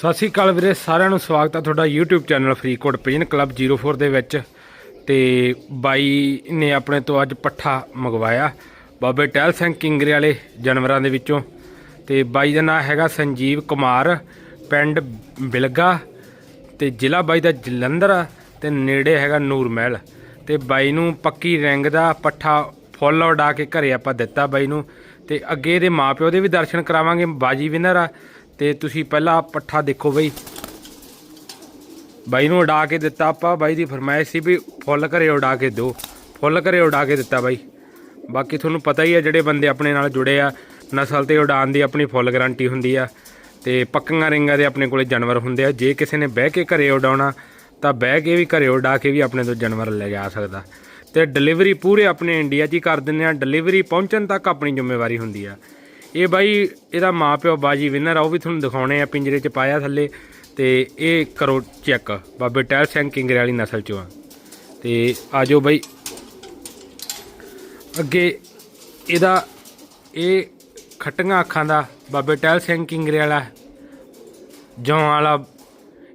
ਸਤਿ ਸ਼੍ਰੀ ਅਕਾਲ ਵੀਰੇ, ਸਾਰਿਆਂ ਨੂੰ ਸਵਾਗਤ ਹੈ ਤੁਹਾਡਾ YouTube channel Faridkot pigeon club 04 ਦੇ ਵਿੱਚ। ਤੇ ਬਾਈ ਨੇ ਆਪਣੇ ਤੋਂ ਅੱਜ ਪੱਠਾ ਮੰਗਵਾਇਆ, ਬਾਬੇ ਟਹਿਲ ਸਿੰਘ ਕਿੰਗਰੇ ਵਾਲੇ ਜਾਨਵਰਾਂ ਦੇ ਵਿੱਚੋਂ। ਤੇ ਬਾਈ ਦਾ ਨਾਮ ਹੈਗਾ ਸੰਜੀਵ ਕੁਮਾਰ, ਪਿੰਡ ਬਿਲਗਾ, ਤੇ ਜ਼ਿਲ੍ਹਾ ਬਾਈ ਦਾ ਜਲੰਧਰ ਆ ਤੇ ਨੇੜੇ ਹੈਗਾ ਨੂਰ ਮਹਿਲ। ਤੇ ਬਾਈ ਨੂੰ ਪੱਕੀ ਰਿੰਗ ਦਾ ਪੱਠਾ ਫੁੱਲ ਉਡਾ ਕੇ ਘਰੇ ਆਪਾਂ ਦਿੱਤਾ ਬਾਈ ਨੂੰ। ਤੇ ਅੱਗੇ ਇਹਦੇ ਮਾਪਿਓ ਦੇ ਵੀ ਦਰਸ਼ਨ ਕਰਾਵਾਂਗੇ, ਬਾਜੀ ਵਿਨਰ ਆ। ਤੇ ਤੁਸੀਂ ਪਹਿਲਾਂ ਪੱਠਾ ਦੇਖੋ ਬਈ। ਬਾਈ ਨੂੰ ਉਡਾ ਕੇ ਦਿੱਤਾ ਆਪਾਂ, ਬਾਈ ਦੀ ਫਰਮਾਇਸ਼ ਸੀ ਵੀ ਫੁੱਲ ਘਰੇ ਉਡਾ ਕੇ ਦਿਓ। ਫੁੱਲ ਘਰੇ ਉਡਾ ਕੇ ਦਿੱਤਾ ਬਾਈ। ਬਾਕੀ ਤੁਹਾਨੂੰ ਪਤਾ ਹੀ ਆ ਜਿਹੜੇ ਬੰਦੇ ਆਪਣੇ ਨਾਲ ਜੁੜੇ ਆ, ਨਸਲ ਤੇ ਉਡਾਨ ਦੀ ਆਪਣੀ ਫੁੱਲ ਗਾਰੰਟੀ ਹੁੰਦੀ ਆ ਤੇ ਪੱਕੀਆਂ ਰਿੰਗਾਂ ਦੇ ਆਪਣੇ ਕੋਲੇ ਜਾਨਵਰ ਹੁੰਦੇ ਆ। ਜੇ ਕਿਸੇ ਨੇ ਬਹਿ ਕੇ ਘਰੇ ਉਡਾਉਣਾ, ਤਾਂ ਬਹਿ ਕੇ ਵੀ ਘਰੇ ਉਡਾ ਕੇ ਵੀ ਆਪਣੇ ਤੋਂ ਜਾਨਵਰ ਲੈ ਜਾ ਸਕਦਾ। ਤੇ ਡਿਲੀਵਰੀ ਪੂਰੇ ਆਪਣੇ ਇੰਡੀਆ 'ਚ ਹੀ ਕਰ ਦਿੰਦੇ ਆ। ਡਿਲੀਵਰੀ ਪਹੁੰਚਣ ਤੱਕ ਆਪਣੀ ਜ਼ਿੰਮੇਵਾਰੀ ਹੁੰਦੀ ਆ। ਇਹ ਬਾਈ, ਇਹਦਾ ਮਾਪਿਓ ਬਾਜੀ ਵਿਨਰ ਆ, ਉਹ ਵੀ ਤੁਹਾਨੂੰ ਦਿਖਾਉਣੇ ਆ, ਪਿੰਜਰੇ 'ਚ ਪਾਇਆ ਥੱਲੇ। ਤੇ ਇਹ ਕਰੋ ਚੈੱਕ, ਬਾਬੇ ਟਹਿਲ ਸਿੰਘ ਕਿੰਗਰੇ ਵਾਲੀ ਨਸਲ 'ਚੋਂ ਆ। ਤੇ ਆਜੋ ਬਾਈ। ਅੱਗੇ ਇਹਦਾ, ਇਹ ਖੱਟੀਆਂ ਅੱਖਾਂ ਦਾ ਬਾਬੇ ਟਹਿਲ ਸਿੰਘ ਕਿੰਗਰੇ ਵਾਲਾ, ਜੌਂ ਵਾਲਾ,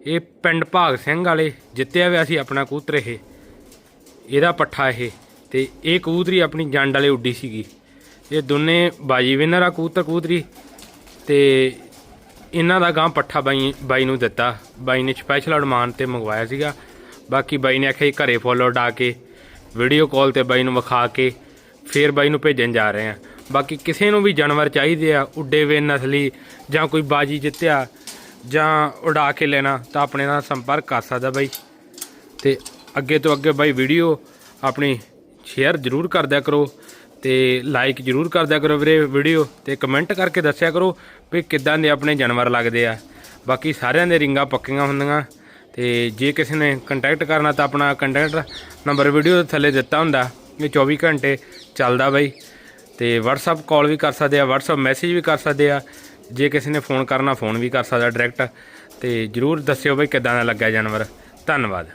ਇਹ ਪਿੰਡ ਭਾਗ ਸਿੰਘ ਵਾਲੇ ਜਿੱਤਿਆ ਹੋਇਆ ਸੀ ਆਪਣਾ ਕੂਤਰ ਇਹ। ਇਹਦਾ ਪੱਠਾ ਇਹ, ਤੇ ਇਹ ਕਬੂਤਰੀ ਆਪਣੀ ਜੰਡ ਵਾਲੇ ਉੱਡੀ ਸੀਗੀ। ਇਹ ਦੋਨੇ ਬਾਜੀ ਵਿਨਰ ਆ, ਕਬੂਤਰ ਕੂਤਰੀ ਤੇ ਇਹਨਾਂ ਦਾ ਗਾਂ ਪੱਠਾ ਬਾਈ ਬਾਈ ਨੂੰ ਦਿੱਤਾ। ਬਾਈ ਨੇ ਸਪੈਸ਼ਲ ਅਡਮਾਨ ਤੇ ਮੰਗਵਾਇਆ ਸੀਗਾ। ਬਾਕੀ ਬਾਈ ਨੇ ਆਖਿਆ ਜੀ ਘਰੇ ਫੋਲੋ ਉਡਾ ਕੇ ਵੀਡੀਓ ਕਾਲ ਤੇ ਬਾਈ ਨੂੰ ਵਿਖਾ ਕੇ, ਫੇਰ ਬਾਈ ਨੂੰ ਭੇਜਣ ਜਾ ਰਹੇ ਆ ਬਾਕੀ ਕਿਸੇ ਨੂੰ ਵੀ ਜਾਨਵਰ ਚਾਹੀਦੇ ਆ, ਉੱਡੇ ਵੇ ਨਸਲੀ ਜਾਂ ਕੋਈ ਬਾਜੀ ਜਿੱਤਿਆ ਜਾਂ ਉਡਾ ਕੇ ਲੈਣਾ, ਤਾਂ ਆਪਣੇ ਨਾਲ ਸੰਪਰਕ ਕਰ ਸਕਦਾ ਬਾਈ। ਤੇ ਅੱਗੇ ਤੋਂ ਅੱਗੇ ਬਾਈ ਵੀਡੀਓ ਆਪਣੀ ਸ਼ੇਅਰ ਜ਼ਰੂਰ ਕਰਦਿਆ ਕਰੋ। ਤੇ ਲਾਈਕ ਜ਼ਰੂਰ ਕਰਦਿਆ ਕਰੋ ਵੀਰੇ ਵੀਡੀਓ ਤੇ ਕਮੈਂਟ ਕਰਕੇ ਦੱਸਿਆ ਕਰੋ ਵੀ ਕਿੱਦਾਂ ਦੇ ਆਪਣੇ ਜਾਨਵਰ ਲੱਗਦੇ ਆ। ਬਾਕੀ ਸਾਰਿਆਂ ਦੇ ਰਿੰਗਾਂ ਪੱਕੀਆਂ ਹੁੰਦੀਆਂ ਤੇ ਜੇ ਕਿਸੇ ਨੇ ਕੰਟੈਕਟ ਕਰਨਾ ਤਾਂ ਆਪਣਾ ਕੰਟੈਕਟ ਨੰਬਰ ਵੀਡੀਓ ਦੇ ਥੱਲੇ ਦਿੱਤਾ ਹੁੰਦਾ ਇਹ 24 ਘੰਟੇ ਚੱਲਦਾ ਬਾਈ। ਤੇ WhatsApp ਕਾਲ ਵੀ ਕਰ ਸਕਦੇ ਆ, WhatsApp ਮੈਸੇਜ ਵੀ ਕਰ ਸਕਦੇ ਆ, ਜੇ ਕਿਸੇ ਨੇ ਫੋਨ ਕਰਨਾ ਫੋਨ ਵੀ ਕਰ ਸਕਦਾ ਡਾਇਰੈਕਟ ਤੇ ਜਰੂਰ ਦੱਸਿਓ ਬਈ ਕਿੱਦਾਂ ਦਾ ਲੱਗਾ ਜਾਨਵਰ। ਧੰਨਵਾਦ।